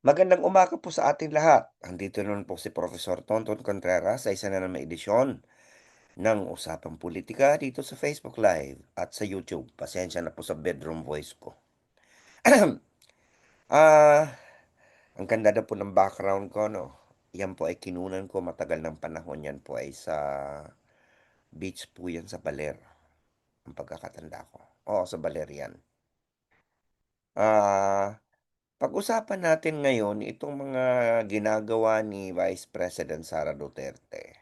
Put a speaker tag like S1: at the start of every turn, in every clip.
S1: Magandang umaga po sa ating lahat. Andito naman po si Profesor Tonton Contreras sa isa na namang edisyon ng Usapang Politika dito sa Facebook Live at sa YouTube. Pasensya na po sa bedroom voice ko. Ah, ang ganda na po ng background ko, no? Yan po ay kinunan ko matagal ng panahon. Yan po ay sa beach po yan sa Baler. Ang pagkakatanda ko. Oo, sa Baler yan. Ah, pag-usapan natin ngayon itong mga ginagawa ni Vice President Sara Duterte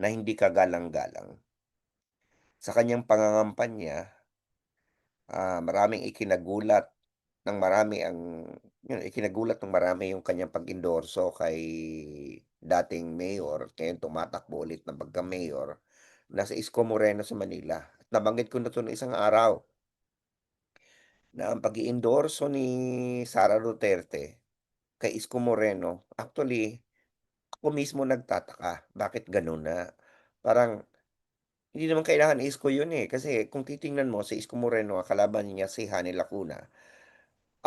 S1: na hindi kagalang-galang. Sa kanyang pangangampanya, ah, maraming ikinagulat ng marami ang yun, ikinagulat ng marami yung kanyang pag-endorso kay dating mayor, ngayon tumatakbo ulit ng pagka-mayor, na si Isko Moreno sa Manila. At nabanggit ko na 'to nung isang araw. Na ang pag-i-endorso ni Sara Duterte kay Isko Moreno, actually, ako mismo nagtataka, bakit gano'n na parang hindi naman kailangan Isko 'yun, eh, kasi kung titingnan mo si Isko Moreno, ang kalaban niya si Hanny Lacuna,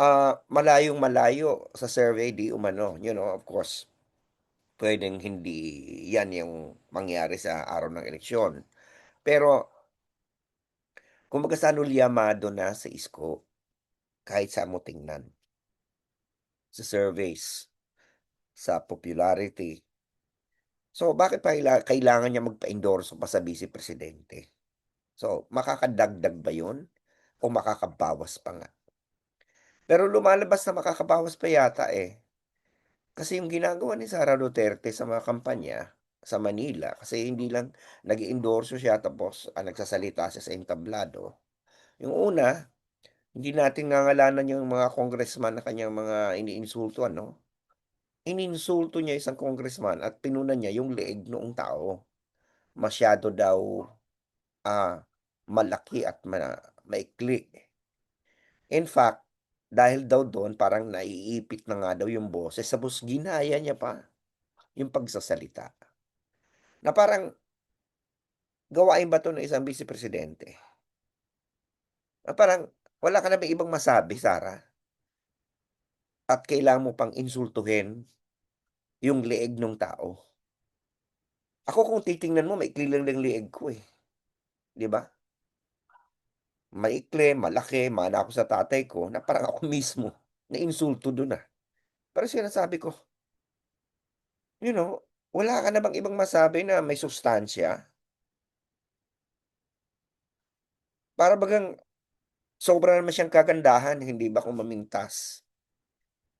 S1: ah, malayong-malayo sa survey di umano, you know, of course, puwedeng hindi 'yan yung mangyari sa araw ng eleksyon. Pero kumbaga sanong yamado na si Isko, kahit saan mo tingnan. Sa surveys, sa popularity. So, bakit pa kaila kailangan niya magpa-endorso pa sa Vice Presidente? So, makakadagdag ba 'yun o makakabawas pa nga? Pero lumalabas na makakabawas pa yata, eh. Kasi yung ginagawa ni Sara Duterte sa mga kampanya sa Manila, kasi hindi lang nag-e-endorso siya tapos, ah, nagsasalita siya sa entablado. Yung una, hindi natin ngangalanan yung mga congressman na kanyang mga iniinsultuhan, 'no? Ininsulto niya isang congressman at pinunan niya yung leeg noong tao. Masyado daw, ah, malaki at ma maikli. In fact, dahil daw do'n parang naiipit na nga daw yung boses tapos ginaya niya pa yung pagsasalita. Na parang gawain ba 'to ng isang Vice Presidente? Na parang wala ka na bang ibang masabi, Sara? At kailangan mo pang insultuhin yung leeg nung tao? Ako kung titingnan mo maikli lang ng leeg ko, eh, 'di ba? Maikli, malaki, mana ako sa tatay ko na parang ako mismo nainsulto dun, ah. Pero sinasabi ko you know, wala ka na bang ibang masabi na may sustansiya? Para bagang sobra naman siyang kagandahan, hindi ba kung mamintas.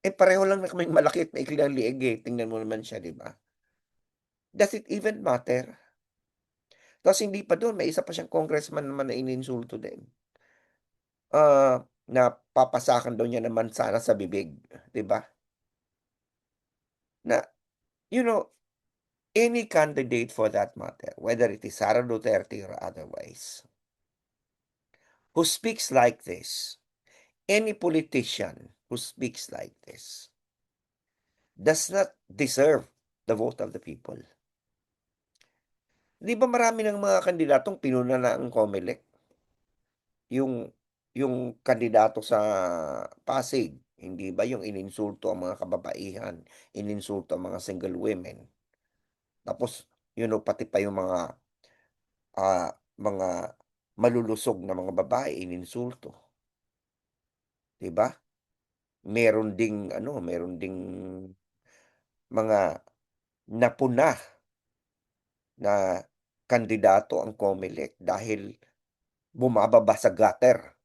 S1: Eh, pareho lang na kaming malaki at maikli ang leeg, eh, tingnan mo naman siya, 'di ba? Does it even matter? Tapos hindi pa dun, may isa pa siyang congressman naman na ininsulto din. Ah, na papasakan daw niya ng mansanas sa bibig, 'di ba? Na, you know, any candidate for that matter, whether it is Sara Duterte or otherwise who speaks like this, any politician who speaks like this does not deserve the vote of the people. 'Di ba marami ng mga kandidatong pinuna na ang COMELEC? Yung yung kandidato sa Pasig, hindi ba yung ininsulto ang mga kababaihan, ininsulto ang mga single women. Tapos, you know, pati pa yung mga, ah, mga malulusog na mga babae ininsulto. 'Di ba? Meron ding ano, meron ding mga napuna na kandidato ang COMELEC dahil bumababa sa gutter.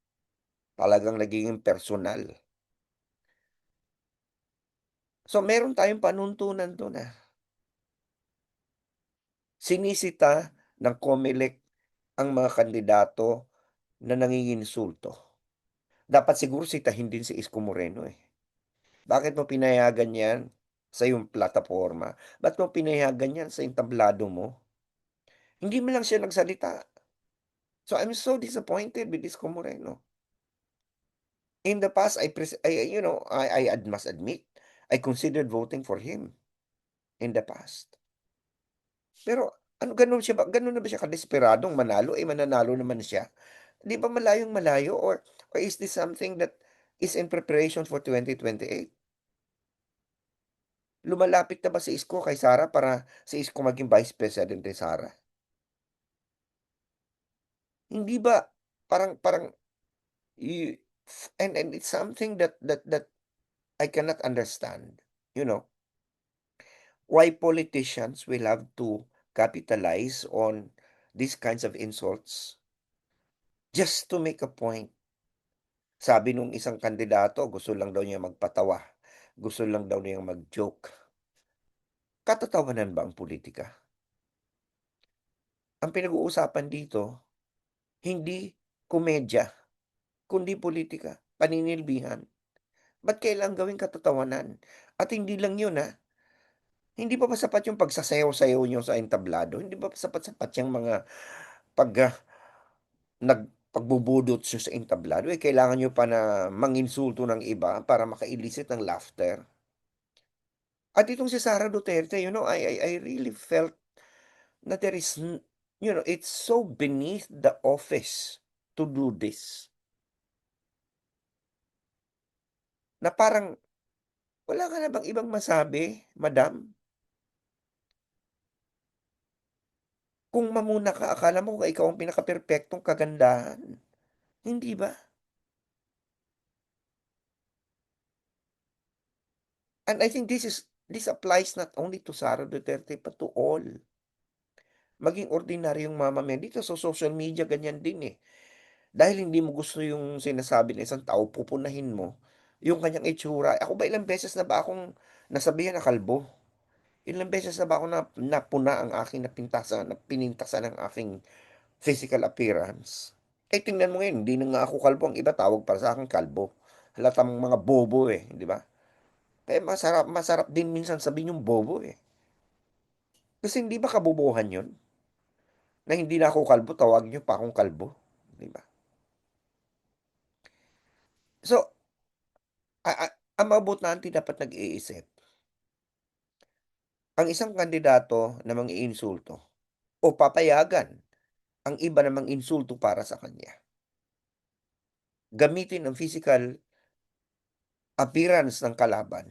S1: Talagang nagiging personal. So, meron tayong panuntunan dun, ah. Sinisita ng COMELEC ang mga kandidato na nanginginsulto. Dapat siguro sitahin din si Isko Moreno, eh. Bakit mo pinayagan 'yan sa iyong plataporma? Ba't mo pinayagan 'yan sa entablado mo? Hindi man lang siya nagsalita. So, I'm so disappointed with Isko Moreno. In the past, I I you know, I I must admit, I considered voting for him in the past. Pero ano gano'n siya ba gano'n na ba siya kadesperadong manalo, eh, mananalo naman siya? 'Di ba malayong-malayo or or is this something that is in preparation for 2028? Lumalapit na ba si Isko kay Sara para si Isko maging Vice President ni Sara? Hindi ba parang parang y and and it's something that that that I cannot understand, you know? Why politicians will have to capitalize on these kinds of insults just to make a point. Sabi nung isang kandidato gusto lang daw niya magpatawa, gusto lang daw niyang mag-joke. Katotohanan ba ang pulitika? Ang pinag-uusapan dito, hindi komedya, kundi politika, paninilbihan. Ba't kailangang gawing katotohanan? At hindi lang yun, ah. Hindi pa ba sapat yung pagsasayaw-sayaw niyo sa entablado? Hindi ba sapat-sapat yang mga pag, ah, nag pagbubudot niyo sa entablado, eh, kailangan niyo pa na manginsulto ng iba para maka-elicit ng laughter? At itong si Sara Duterte, you know, I I I really felt na there is you know, it's so beneath the office to do this. Na parang, wala ka na bang ibang masabi, madam? Kung manguna ka akala mo ikaw ang pinakaperpektong kagandahan, hindi ba? And I think this is this applies not only to Sara Duterte but to all. Maging ordinaryong mamamayan dito sa social media ganyan din, eh. Dahil hindi mo gusto yung sinasabi ng isang tao pupunahin mo yung kanyang itsura. Ako ba ilang beses na ba akong nasabihan na kalbo? Ilang beses na ba ako na napuna ang aking napintasan na pinintasan ang aking physical appearance? Eh, tingnan mo ngayon hindi na nga ako kalbo, ang iba tawag pa sa'kin kalbo. Halatang mga bobo, eh, di ba? Kaya masarap masarap din minsan sabihin yung bobo, eh. Kasi hindi ba kabobohan yun? Na hindi na ako kalbo tawagin niyo pa akong kalbo, di ba? So ang mga botante dapat nag-iisip. Ang isang kandidato na mang-iinsulto o papayagan ang iba na mang-insulto para sa kanya. Gamitin ang physical appearance ng kalaban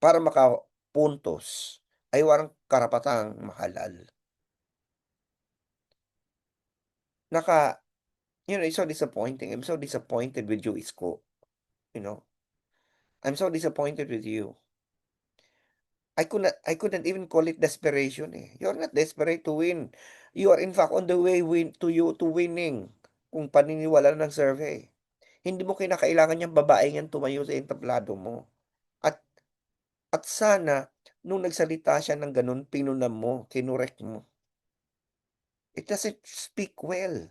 S1: para makapuntos ay walang karapatang mahalal. Naka you know, it's so disappointing. I'm so disappointed with you, Isko. You know? I'm so disappointed with you. I could not I couldn't even call it desperation, eh. You're not desperate to win. You are in fact on the way win to you to winning kung paniniwalaan ng survey. Hindi mo kinakailangan yang babaeng yan tumayo sa entablado mo. At at sana nung nagsalita siya ng gano'n pinunam mo, kinorek mo. It doesn't speak well.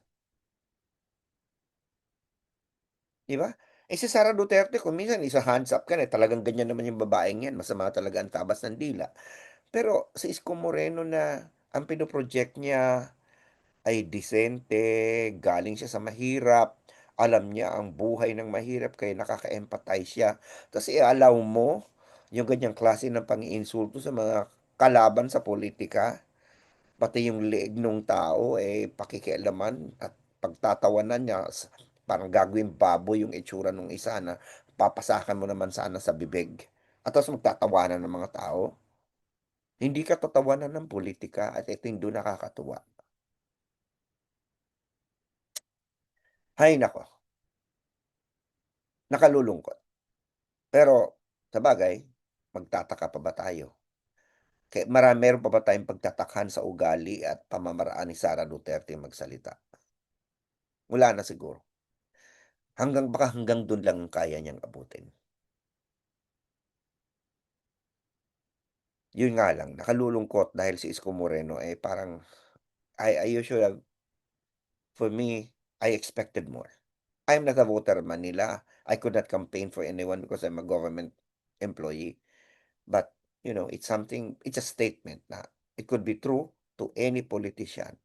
S1: Di? Eh, si Sara Duterte kung minsan isa-hands up ka na talagang ganyan naman yung babaeng yan, masama talaga ang tabas ng dila. Pero si Isko Moreno na ang pino-project niya ay disente, galing siya sa mahirap, alam niya ang buhay ng mahirap kaya nakaka-empathize siya. Tapos i-allow mo yung ganyang klase ng pang-iinsulto sa mga kalaban sa politika, pati yung leeg nung tao eh pakikialaman at pagtatawanan niya parang gagawing baboy yung itsura nung isa na papasakan mo naman sana sa bibig at tapos magtatawanan ng mga tao. Hindi katotohanan ng politika at ito yung dun nakakatuwa. Hay naku. Nakalulungkot. Pero sabagay, magtataka pa ba tayo? Kaya mara meron pa ba tayong pagtatakhan sa ugali at pamamaraan ni Sara Duterte magsalita? Wala na siguro. Hanggang baka hanggang dun lang kaya niyang abutin. Yun nga lang, nakalulungkot dahil si Isko Moreno, eh, parang I I usually for me, I expected more. I'm not a voter man nila. I could not campaign for anyone because I'm a government employee. But, you know, it's something it's a statement na it could be true to any politician.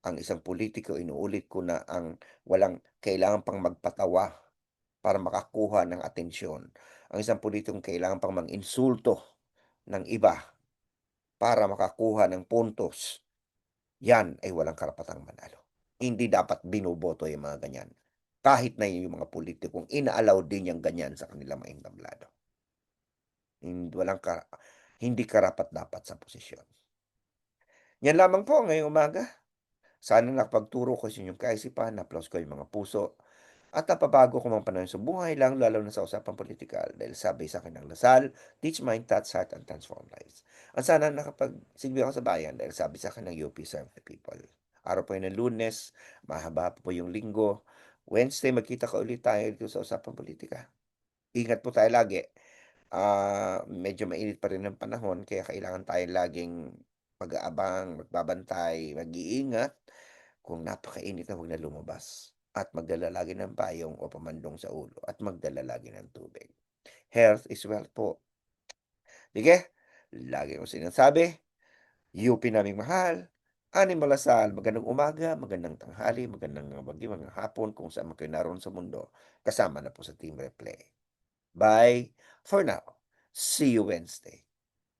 S1: Ang isang politiko, inuulit ko na ang walang kailangan pang magpatawa para makakuha ng atensyon. Ang isang politikong kailangan pang mang-insulto ng iba para makakuha ng puntos. Yan ay walang karapatang manalo. Hindi dapat binoboto yung mga ganyan. Kahit na yung mga politikong ina-allow din yung ganyan sa kanilang mga entablado. Hin walang ka hindi karapat-dapat sa posisyon. Yan lamang po ngayong umaga. Sana nakapagturo ko sa inyong kaisipan, na-applause ko yung mga puso, at napabago ko mga panahon sa buhay lalo-lalo na sa usapang pulitikal dahil sabi sa akin ng Lasal, "Teach mind, touch heart, and transform lives." At sana nakapagsilbi ako sa bayan dahil sabi sa akin ng UP, "Serve the people." Araw po yun ng Lunes, mahaba pa po yung Linggo. Wednesday magkita ka ulit tayo dito sa usapang pulitika. Ingat po tayo lagi. Ah, medyo mainit pa rin ang panahon kaya kailangan tayong laging mag-aabang, magbabantay, mag-iingat. Kung napakainit na huwag na lumabas at magdala lagi ng payong o pamandong sa ulo at magdala lagi ng tubig. Health is wealth po. Sige, lagi kong sinasabi, UP naming mahal, Animal Lasal, magandang umaga, magandang tanghali, magandang gabi, magandang hapon kung saan kayo naroon sa mundo. Kasama na po sa Team Replay. Bye for now. See you Wednesday.